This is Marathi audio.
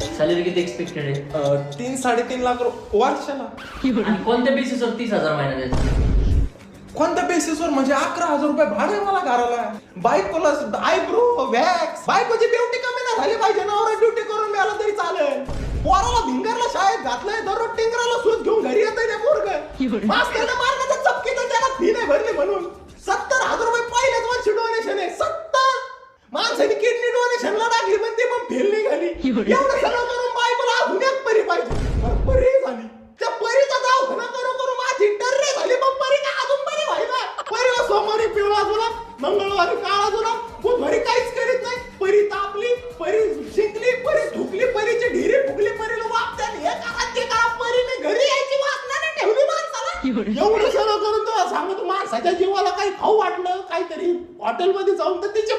सॅलरी किती एक्सपेक्टेड आहे? अं, तीन साडेतीन लाख रु- वर्षाला. आणि कोणत्या बेसिसवर तीस हजार महिना द्यायचा कोणत्या बेसिसवर म्हणजे अकरा हजार रुपये भाडं मला घराला. बायकोला आयब्रो वॅक्स बायकोची ब्युटी कमी नाही झाली पाहिजे नवरा ड्युटी करून मिळाला तरी चालेल. पोराला भिंगरला शाळेत घातलंय दररोज टिंगराला सूत घेऊन घरी येत ते पोरग. मास्तरने मारण्याचा चपकी तर त्याला फी नाही भरली म्हणून. एवढं सगळं करून अजून एक परी पाहिजे. बरं, परी झाली. त्या परीचा दवाखाना करू करू माझी टर्रे झाली पण परी काय अजून परी व्हायला? परीला सोमवारी पिवळा जुलाब मंगळवारी काळा जुलाब. बुधवारी काहीच करीत नाही. परी तापली परी शिंकली परी थुकली परीची ढिरी फुगली परीला वापत्याने हे करा ते करा. परीने घरी यायची वासना नाही ठेवली माणसाला. एवढं. सगळं करून तो सांगतो माणसाच्या जीवाला काही खाऊ वाटलं काहीतरी हॉटेलमध्ये जाऊन तर तिचे